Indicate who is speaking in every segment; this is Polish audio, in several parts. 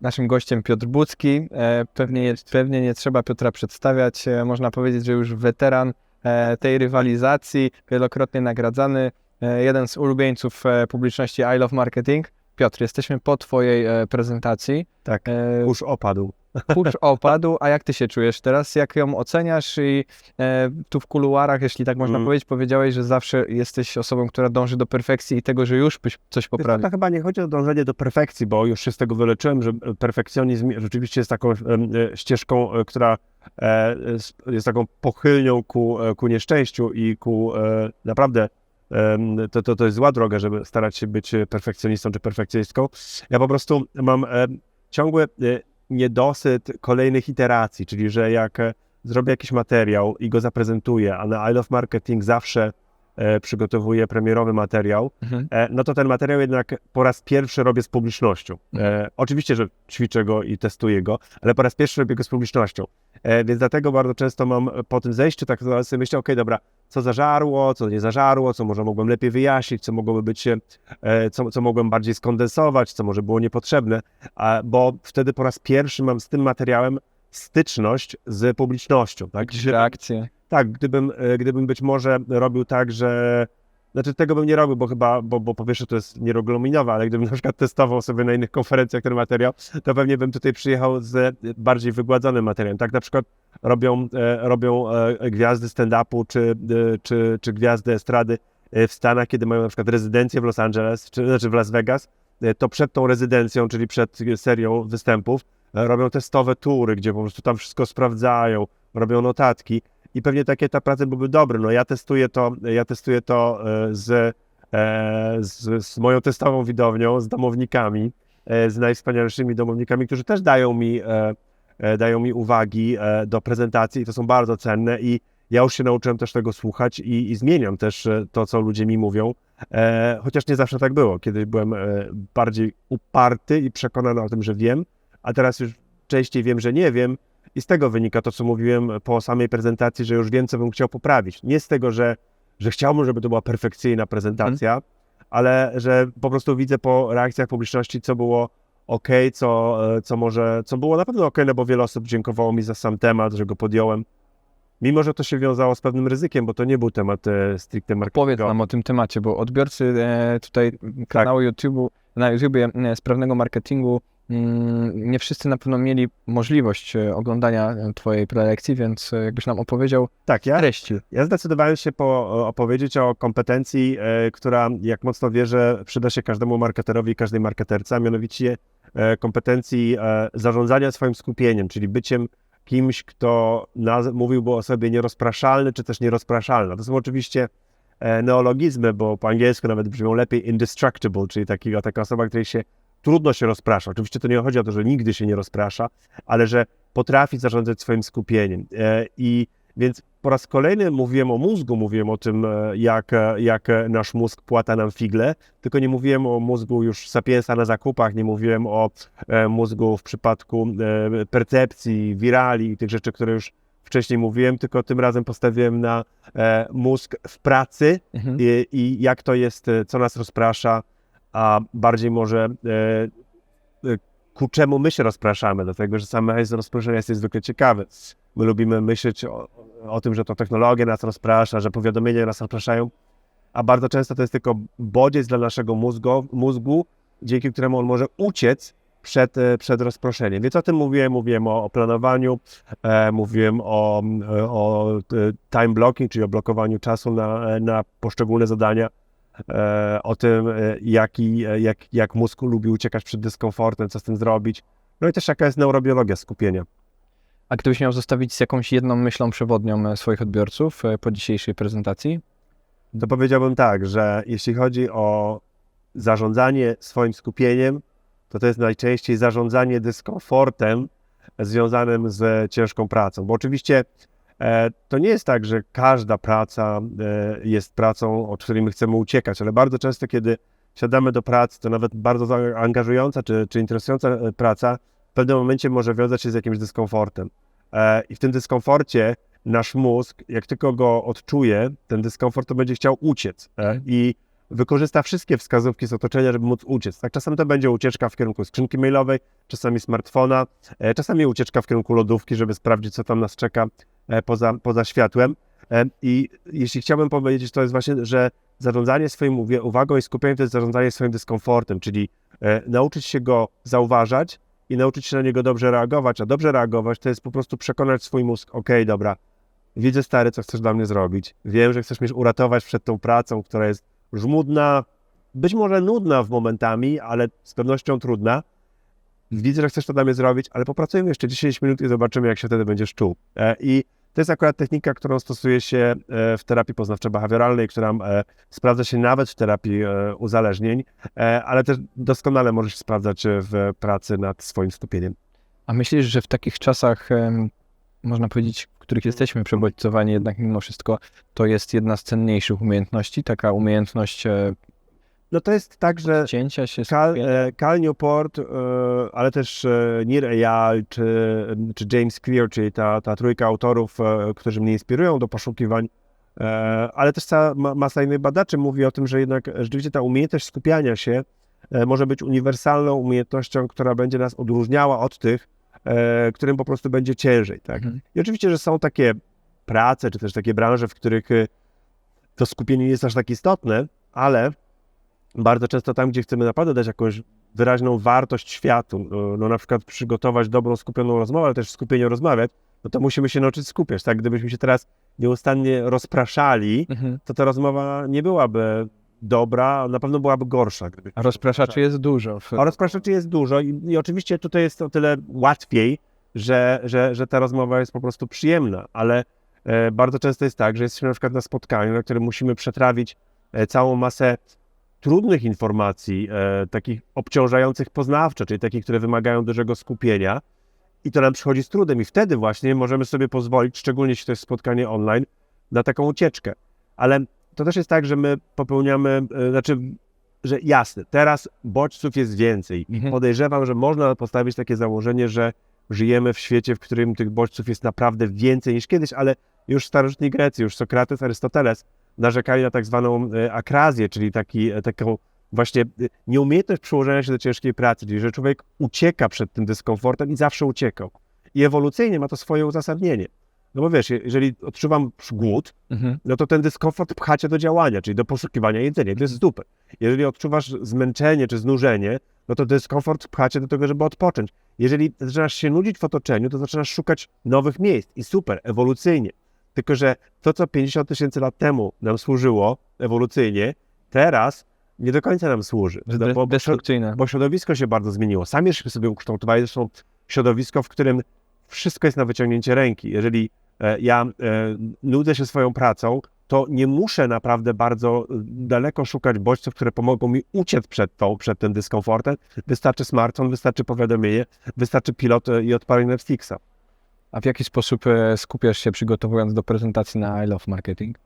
Speaker 1: Naszym gościem Piotr Bucki. E, Pewnie, pewnie nie trzeba Piotra przedstawiać. E, Można powiedzieć, że już weteran e, tej rywalizacji, wielokrotnie nagradzany, jeden z ulubieńców publiczności I Love Marketing. Piotr, jesteśmy po Twojej prezentacji.
Speaker 2: Tak, kurz opadł.
Speaker 1: Kurz opadł, a jak Ty się czujesz teraz? Jak ją oceniasz? I e, tu w kuluarach, jeśli tak można
Speaker 2: Mm.
Speaker 1: powiedzieć, powiedziałeś, że zawsze jesteś osobą, która dąży do perfekcji i tego, że już byś coś poprawił.
Speaker 2: To chyba nie chodzi o dążenie do perfekcji, bo już się z tego wyleczyłem, że perfekcjonizm rzeczywiście jest taką em, e, ścieżką, e, która e, jest- taką pochylnią ku, e, ku nieszczęściu i ku e, naprawdę to, to, to jest zła droga, żeby starać się być perfekcjonistą czy perfekcjonistką. Ja po prostu mam e, ciągły e, niedosyt kolejnych iteracji, czyli że jak e, zrobię jakiś materiał i go zaprezentuję, a na I Love Marketing zawsze przygotowuję premierowy materiał,
Speaker 1: Mhm.
Speaker 2: e, no to ten materiał jednak po raz pierwszy robię z publicznością. E, oczywiście, że ćwiczę go i testuję go, ale po raz pierwszy robię go z publicznością. E, więc dlatego bardzo często mam po tym zejściu tak sobie myślę, okej, dobra, co zażarło, co nie zażarło, co może mogłem lepiej wyjaśnić, co mogłoby być, e, co, co mogłem bardziej skondensować, co może było niepotrzebne, a, bo wtedy po raz pierwszy mam z tym materiałem styczność z publicznością. Tak?
Speaker 1: Jakieś reakcje.
Speaker 2: Tak, gdybym, e, gdybym być może robił tak, że. Znaczy tego bym nie robił, bo chyba, bo, bo po pierwsze to jest nieregulaminowe, ale gdybym na przykład testował sobie na innych konferencjach ten materiał, to pewnie bym tutaj przyjechał z bardziej wygładzonym materiałem. Tak na przykład robią, e, robią e, gwiazdy stand-upu czy, czy, czy gwiazdy estrady w Stanach, kiedy mają na przykład rezydencję w Los Angeles, czy znaczy w Las Vegas, to przed tą rezydencją, czyli przed serią występów, robią testowe tury, gdzie po prostu tam wszystko sprawdzają, robią notatki i pewnie takie ta prace byłyby dobre. No ja testuję to, ja testuję to e, z, e, z, z moją testową widownią, z domownikami, e, z najwspanialszymi domownikami, którzy też dają mi, e, e, dają mi uwagi e, do prezentacji i to są bardzo cenne i ja już się nauczyłem też tego słuchać i, i zmieniam też e, to, co ludzie mi mówią, e, chociaż nie zawsze tak było. Kiedyś byłem e, bardziej uparty i przekonany o tym, że wiem, a teraz już częściej wiem, że nie wiem i z tego wynika to, co mówiłem po samej prezentacji, że już wiem, co bym chciał poprawić. Nie z tego, że, że chciałbym, żeby to była perfekcyjna prezentacja, ale że po prostu widzę po reakcjach publiczności, co było ok, co, e, co może, co było na pewno ok, no bo wiele osób dziękowało mi za sam temat, że go podjąłem. Mimo, że to się wiązało z pewnym ryzykiem, bo to nie był temat e, stricte
Speaker 1: Powiedz
Speaker 2: marketingowy.
Speaker 1: nam o tym temacie, bo odbiorcy e, tutaj kanału YouTube, na YouTubie e, sprawnego marketingu nie wszyscy na pewno mieli możliwość e, oglądania e, Twojej prelekcji, więc e, jakbyś nam opowiedział
Speaker 2: Tak, ja,
Speaker 1: treści.
Speaker 2: Ja zdecydowałem się po, opowiedzieć o kompetencji, która, jak mocno wierzę, przyda się każdemu marketerowi i każdej marketerce, a mianowicie kompetencji zarządzania swoim skupieniem, czyli byciem kimś, kto naz- mówiłby o sobie nierozpraszalny, czy też nierozpraszalna. To są oczywiście neologizmy, bo po angielsku nawet brzmią lepiej indestructible, czyli takiego, taka osoba, której się trudno się rozprasza. Oczywiście to nie chodzi o to, że nigdy się nie rozprasza, ale że potrafi zarządzać swoim skupieniem. E, I więc po raz kolejny mówiłem o mózgu, mówiłem o tym, e, jak, e, jak nasz mózg płata nam figle, tylko nie mówiłem o mózgu już sapiensa na zakupach, nie mówiłem o mózgu w przypadku percepcji, wirali i tych rzeczy, które już wcześniej mówiłem, tylko tym razem postawiłem na mózg w pracy
Speaker 1: Mhm.
Speaker 2: i, i jak to jest, co nas rozprasza, a bardziej może e, e, ku czemu my się rozpraszamy, dlatego że sam mechanizm rozproszenia jest niezwykle ciekawy. My lubimy myśleć o, o tym, że to technologia nas rozprasza, że powiadomienia nas rozpraszają, a bardzo często to jest tylko bodziec dla naszego mózgu, mózgu dzięki któremu on może uciec przed, e, przed rozproszeniem. Więc o tym mówiłem, mówiłem o, o planowaniu, e, mówiłem o, o time blocking, czyli o blokowaniu czasu na, na poszczególne zadania, o tym, e, jaki, e, jak, jak mózg lubi uciekać przed dyskomfortem, co z tym zrobić. No i też jaka jest neurobiologia skupienia.
Speaker 1: A gdybyś miał zostawić z jakąś jedną myślą przewodnią e, swoich odbiorców e, po dzisiejszej prezentacji?
Speaker 2: to powiedziałbym tak, że jeśli chodzi o zarządzanie swoim skupieniem, to to jest najczęściej zarządzanie dyskomfortem związanym z ciężką pracą. Bo oczywiście e, to nie jest tak, że każda praca e, jest pracą, od której my chcemy uciekać, ale bardzo często, kiedy siadamy do pracy, to nawet bardzo zaangażująca czy, czy interesująca e, praca w pewnym momencie może wiązać się z jakimś dyskomfortem. E, I w tym dyskomforcie nasz mózg, jak tylko go odczuje, ten dyskomfort, to będzie chciał uciec. E, I wykorzysta wszystkie wskazówki z otoczenia, żeby móc uciec. Tak, czasem to będzie ucieczka w kierunku skrzynki mailowej, czasami smartfona, e, czasami ucieczka w kierunku lodówki, żeby sprawdzić, co tam nas czeka e, poza, poza światłem. E, I jeśli chciałbym powiedzieć, to jest właśnie, że zarządzanie swoim uwagą i skupieniem to jest zarządzanie swoim dyskomfortem, czyli nauczyć się go zauważać i nauczyć się na niego dobrze reagować, a dobrze reagować to jest po prostu przekonać swój mózg, okej, dobra, widzę stary, co chcesz dla mnie zrobić, wiem, że chcesz mnie uratować przed tą pracą, która jest żmudna, być może nudna w momentami, ale z pewnością trudna. Widzę, że chcesz to dla mnie zrobić, ale popracujmy jeszcze 10 minut i zobaczymy, jak się wtedy będziesz czuł. E, I to jest akurat technika, którą stosuje się e, w terapii poznawczo-behawioralnej, która e, sprawdza się nawet w terapii uzależnień, ale też doskonale możesz sprawdzać w pracy nad swoim skupieniem.
Speaker 1: A myślisz, że w takich czasach, można powiedzieć, których jesteśmy przebodźcowani, jednak mimo wszystko to jest jedna z cenniejszych umiejętności, taka umiejętność e,
Speaker 2: No to jest tak, że
Speaker 1: cięcia się,
Speaker 2: Cal, e, Cal Newport, e, ale też Nir Eyal czy, czy James Clear, czyli ta, ta trójka autorów, którzy mnie inspirują do poszukiwań, ale też cała ma- masa innych badaczy mówi o tym, że jednak rzeczywiście ta umiejętność skupiania się może być uniwersalną umiejętnością, która będzie nas odróżniała od tych, e, którym po prostu będzie ciężej. Tak?
Speaker 1: Mhm.
Speaker 2: I oczywiście, że są takie prace, czy też takie branże, w których e, to skupienie nie jest aż tak istotne, ale bardzo często tam, gdzie chcemy naprawdę dać jakąś wyraźną wartość światu, no, no na przykład przygotować dobrą, skupioną rozmowę, ale też w skupieniu rozmawiać, no to musimy się nauczyć skupiać, tak? Gdybyśmy się teraz nieustannie rozpraszali,
Speaker 1: Mhm.
Speaker 2: to ta rozmowa nie byłaby dobra, na pewno byłaby gorsza. Gdybyśmy
Speaker 1: A rozpraszaczy jest dużo. W...
Speaker 2: a rozpraszaczy jest dużo i, i oczywiście tutaj jest o tyle łatwiej, że, że, że ta rozmowa jest po prostu przyjemna, ale e, bardzo często jest tak, że jesteśmy na przykład na spotkaniu, na którym musimy przetrawić e, całą masę trudnych informacji, e, takich obciążających poznawczo, czyli takich, które wymagają dużego skupienia i to nam przychodzi z trudem i wtedy właśnie możemy sobie pozwolić, szczególnie jeśli to jest spotkanie online, na taką ucieczkę. Ale to też jest tak, że my popełniamy, e, znaczy, że jasne, teraz bodźców jest więcej
Speaker 1: Mhm.
Speaker 2: podejrzewam, że można postawić takie założenie, że żyjemy w świecie, w którym tych bodźców jest naprawdę więcej niż kiedyś, ale już w starożytnej Grecji, już Sokrates, Arystoteles narzekali na tak zwaną e, akrazję, czyli taki, e, taką właśnie nieumiejętność przyłożenia się do ciężkiej pracy, czyli że człowiek ucieka przed tym dyskomfortem i zawsze uciekał. I ewolucyjnie ma to swoje uzasadnienie. No bo wiesz, je- jeżeli odczuwam głód,
Speaker 1: Mhm.
Speaker 2: no to ten dyskomfort pcha cię do działania, czyli do poszukiwania jedzenia. To jest dupy. Jeżeli odczuwasz zmęczenie czy znużenie, no to dyskomfort pcha cię do tego, żeby odpocząć. Jeżeli zaczynasz się nudzić w otoczeniu, to zaczynasz szukać nowych miejsc i super, ewolucyjnie. Tylko, że to, co 50 tysięcy lat temu nam służyło ewolucyjnie, teraz nie do końca nam służy. No, bo,
Speaker 1: Destrukcyjne.
Speaker 2: bo środowisko się bardzo zmieniło. Sami sobie ukształtowali zresztą środowisko, w którym wszystko jest na wyciągnięcie ręki. Jeżeli ja e, nudzę się swoją pracą, to nie muszę naprawdę bardzo e, daleko szukać bodźców, które pomogą mi uciec przed, tą, przed tym dyskomfortem. Wystarczy smartfon, wystarczy powiadomienie, wystarczy pilot e, i odpalenie Netflixa.
Speaker 1: A w jaki sposób e, skupiasz się przygotowując do prezentacji na I Love Marketing?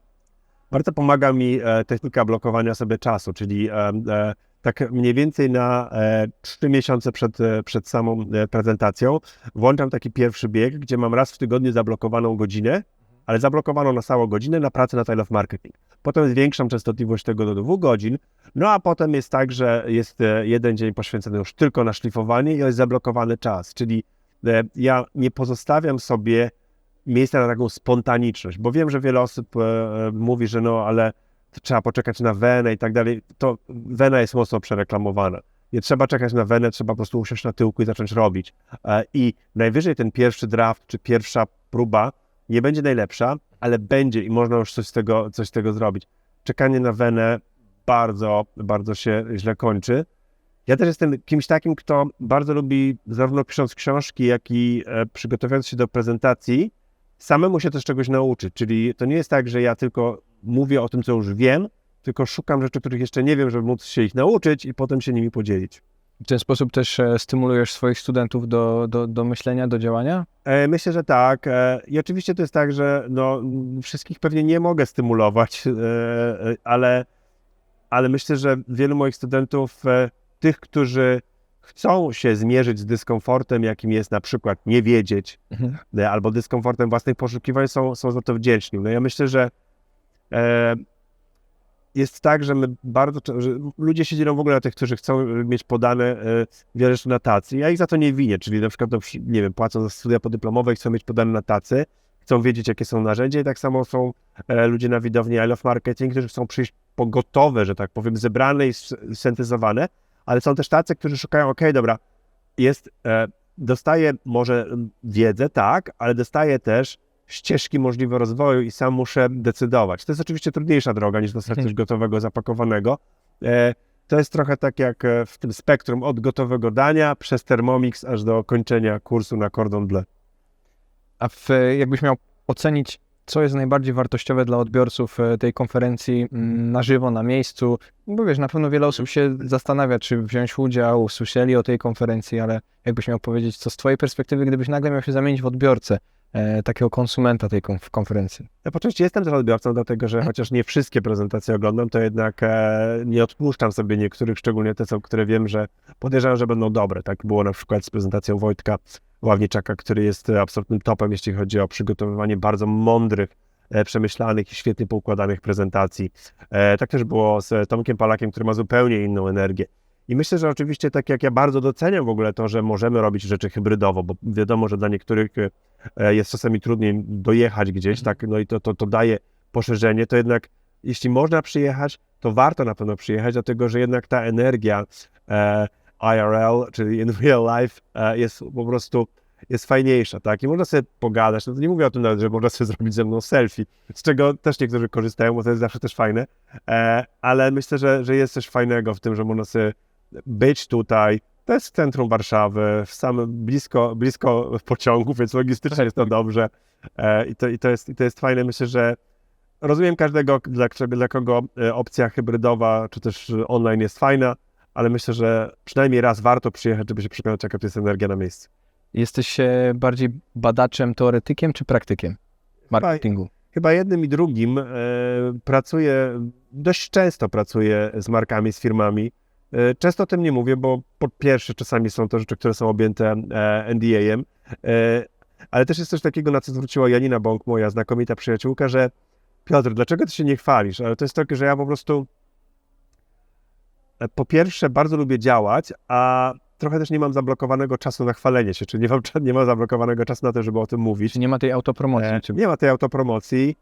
Speaker 2: Bardzo pomaga mi e, technika blokowania sobie czasu, czyli e, e, tak mniej więcej na e, 3 miesiące przed, e, przed samą e, prezentacją włączam taki pierwszy bieg, gdzie mam raz w tygodniu zablokowaną godzinę, ale zablokowaną na całą godzinę na pracę na Tile of Marketing. Potem zwiększam częstotliwość tego do dwóch godzin, no a potem jest tak, że jest jeden dzień poświęcony już tylko na szlifowanie i jest zablokowany czas, czyli ja nie pozostawiam sobie miejsca na taką spontaniczność, bo wiem, że wiele osób mówi, że no, ale trzeba poczekać na wenę i tak dalej. To wena jest mocno przereklamowana. Nie trzeba czekać na wenę, trzeba po prostu usiąść na tyłku i zacząć robić. E, I najwyżej ten pierwszy draft, czy pierwsza próba nie będzie najlepsza, ale będzie i można już coś z tego, coś z tego zrobić. Czekanie na wenę bardzo, bardzo się źle kończy. Ja też jestem kimś takim, kto bardzo lubi zarówno pisząc książki, jak i e, przygotowując się do prezentacji, samemu się też czegoś nauczyć. Czyli to nie jest tak, że ja tylko mówię o tym, co już wiem, tylko szukam rzeczy, których jeszcze nie wiem, żeby móc się ich nauczyć i potem się nimi podzielić.
Speaker 1: W ten sposób też e, stymulujesz swoich studentów do, do, do myślenia, do działania?
Speaker 2: E, Myślę, że tak. E, I oczywiście to jest tak, że no, wszystkich pewnie nie mogę stymulować, ale, ale myślę, że wielu moich studentów, tych, którzy chcą się zmierzyć z dyskomfortem, jakim jest na przykład nie wiedzieć,
Speaker 1: Mhm.
Speaker 2: albo dyskomfortem własnych poszukiwań, są, są za to wdzięczni. No ja myślę, że jest tak, że my bardzo, że ludzie się dzielą w ogóle na tych, którzy chcą mieć podane e, wiele rzeczy na tacy. Ja ich za to nie winię, czyli na przykład, no, nie wiem, płacą za studia podyplomowe i chcą mieć podane na tacy, chcą wiedzieć, jakie są narzędzia i tak samo są e, ludzie na widowni I Love Marketing, którzy chcą przyjść po gotowe, że tak powiem, zebrane i syntezowane, ale są też tacy, którzy szukają, ok, dobra, jest, e, dostaję może wiedzę, tak, ale dostaję też ścieżki możliwe rozwoju i sam muszę decydować. To jest oczywiście trudniejsza droga niż dostać coś gotowego, zapakowanego. E, to jest trochę tak jak e, w tym spektrum od gotowego dania przez Thermomix aż do kończenia kursu na Cordon Bleu.
Speaker 1: A w, jakbyś miał ocenić, co jest najbardziej wartościowe dla odbiorców e, tej konferencji mm, na żywo, na miejscu, bo wiesz, na pewno wiele osób się zastanawia, czy wziąć udział, słyszeli o tej konferencji, ale jakbyś miał powiedzieć, co z twojej perspektywy, gdybyś nagle miał się zamienić w odbiorcę, e, takiego konsumenta tej konf- konferencji.
Speaker 2: Ja po części jestem też odbiorcą, dlatego że chociaż nie wszystkie prezentacje oglądam, to jednak e, nie odpuszczam sobie niektórych, szczególnie te, co, które wiem, że podejrzewam, że będą dobre. Tak było na przykład z prezentacją Wojtka Ławniczaka, który jest e, absolutnym topem, jeśli chodzi o przygotowywanie bardzo mądrych, e, przemyślanych i świetnie poukładanych prezentacji. E, tak też było z Tomkiem Palakiem, który ma zupełnie inną energię. I myślę, że oczywiście tak jak ja bardzo doceniam w ogóle to, że możemy robić rzeczy hybrydowo, bo wiadomo, że dla niektórych e, jest czasami trudniej dojechać gdzieś, tak, no i to, to, to daje poszerzenie, to jednak jeśli można przyjechać, to warto na pewno przyjechać, dlatego że jednak ta energia e, IRL, czyli in real life, e, jest po prostu jest fajniejsza, tak? I można sobie pogadać. No to nie mówię o tym nawet, że można sobie zrobić ze mną selfie, z czego też niektórzy korzystają, bo to jest zawsze też fajne, e, ale myślę, że, że jest coś fajnego w tym, że można sobie być tutaj. To jest w centrum Warszawy, w samym blisko, blisko pociągu, więc logistycznie jest to dobrze. E, i, to, i, to jest, I to jest fajne. Myślę, że rozumiem każdego, dla, dla kogo e, opcja hybrydowa czy też online jest fajna, ale myślę, że przynajmniej raz warto przyjechać, żeby się przekonać, jaka to jest energia na miejscu.
Speaker 1: Jesteś e, bardziej badaczem, teoretykiem czy praktykiem marketingu?
Speaker 2: Chyba jednym i drugim pracuję, dość często pracuję z markami, z firmami. E, często o tym nie mówię, bo po pierwsze czasami są to rzeczy, które są objęte e, NDA-em, e, ale też jest coś takiego, na co zwróciła Janina Bąk, moja znakomita przyjaciółka, że Piotr, dlaczego ty się nie chwalisz? Ale to jest tak, że ja po prostu po pierwsze bardzo lubię działać, a trochę też nie mam zablokowanego czasu na chwalenie się, czyli nie mam, nie mam zablokowanego czasu na to, żeby o tym mówić.
Speaker 1: Czy nie ma tej autopromocji?
Speaker 2: E. Nie ma tej autopromocji.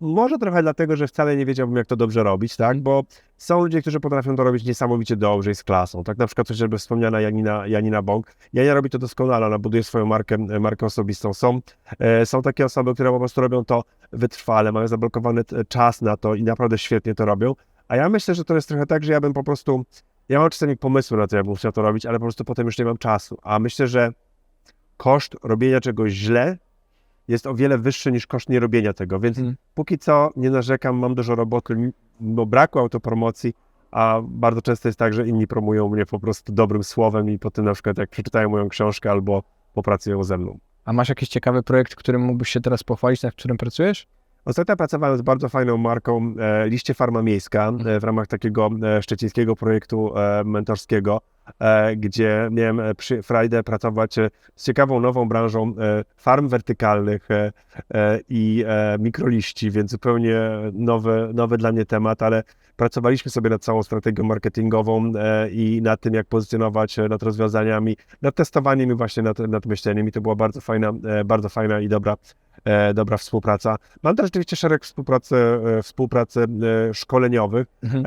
Speaker 2: Może trochę dlatego, że wcale nie wiedziałbym, jak to dobrze robić, tak? Bo są ludzie, którzy potrafią to robić niesamowicie dobrze i z klasą. Tak na przykład chociażby wspomniana Janina, Janina Bąk. Janina robi to doskonale, ona buduje swoją markę, markę osobistą. Są, e, są takie osoby, które po prostu robią to wytrwale, mają zablokowany czas na to i naprawdę świetnie to robią. A ja myślę, że to jest trochę tak, że ja bym po prostu, ja mam czasami pomysły na to, jak bym chciał to robić, ale po prostu potem już nie mam czasu. A myślę, że koszt robienia czegoś źle jest o wiele wyższy niż koszt nierobienia tego, więc
Speaker 1: Mhm.
Speaker 2: póki co nie narzekam, mam dużo roboty, bo braku autopromocji, a bardzo często jest tak, że inni promują mnie po prostu dobrym słowem i potem na przykład jak przeczytają moją książkę albo popracują ze mną.
Speaker 1: A masz jakiś ciekawy projekt, którym mógłbyś się teraz pochwalić, nad którym pracujesz?
Speaker 2: Ostatnio pracowałem z bardzo fajną marką e, Liście Farma Miejska e, w ramach takiego e, szczecińskiego projektu e, mentorskiego, e, gdzie miałem e, przy, frajdę pracować z ciekawą nową branżą farm wertykalnych i mikroliści, więc zupełnie nowy, nowy dla mnie temat, ale pracowaliśmy sobie nad całą strategią marketingową i nad tym, jak pozycjonować, nad rozwiązaniami, nad testowaniem i właśnie nad, nad myśleniem i to była bardzo fajna, bardzo fajna i dobra dobra współpraca. Mam też rzeczywiście szereg współpracy, e, współpracy e, szkoleniowych,
Speaker 1: Mhm.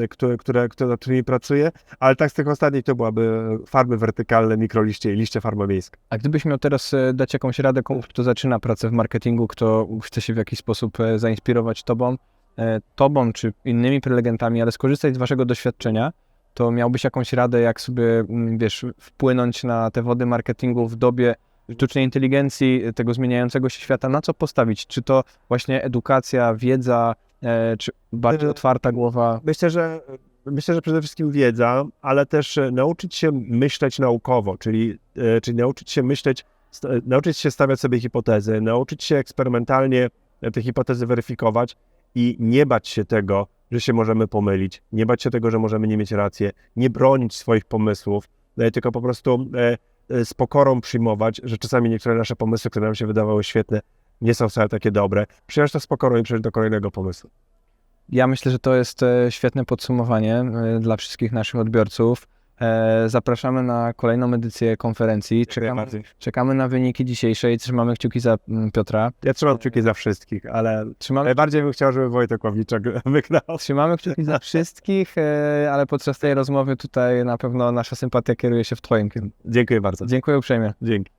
Speaker 2: e, które, które, które, nad którymi pracuję, ale tak z tych ostatnich to byłaby farmy wertykalne, mikroliście i liście farma miejska.
Speaker 1: A gdybyś miał teraz e, dać jakąś radę komuś, kto zaczyna pracę w marketingu, kto chce się w jakiś sposób e, zainspirować tobą, e, tobą czy innymi prelegentami, ale skorzystać z waszego doświadczenia, to miałbyś jakąś radę, jak sobie, mm, wiesz, wpłynąć na te wody marketingu w dobie sztucznej inteligencji, e, tego zmieniającego się świata, na co postawić? Czy to właśnie edukacja, wiedza, e, czy bardziej
Speaker 2: E,
Speaker 1: otwarta głowa?
Speaker 2: Myślę, że myślę, że przede wszystkim wiedza, ale też e, nauczyć się myśleć naukowo, czyli, e, czyli nauczyć się myśleć, nauczyć się stawiać sobie hipotezy, nauczyć się eksperymentalnie te hipotezy weryfikować i nie bać się tego, że się możemy pomylić, nie bać się tego, że możemy nie mieć racji, nie bronić swoich pomysłów, tylko po prostu z pokorą przyjmować, że czasami niektóre nasze pomysły, które nam się wydawały świetne, nie są wcale takie dobre. Przyjąć to z pokorą i przejść do kolejnego pomysłu.
Speaker 1: Ja myślę, że to jest e, świetne podsumowanie e, dla wszystkich naszych odbiorców. E, Zapraszamy na kolejną edycję konferencji. Czekamy, czekamy na wyniki dzisiejszej. Trzymamy kciuki za mm, Piotra.
Speaker 2: Ja trzymam kciuki za wszystkich, ale
Speaker 1: Trzymamy,
Speaker 2: najbardziej bym chciał, żeby Wojtek Ławniczak wygrał.
Speaker 1: trzymamy kciuki za wszystkich, e, ale podczas tej rozmowy tutaj na pewno nasza sympatia kieruje się w Twoim kierunku.
Speaker 2: Dziękuję bardzo.
Speaker 1: Dziękuję uprzejmie.
Speaker 2: Dzięki.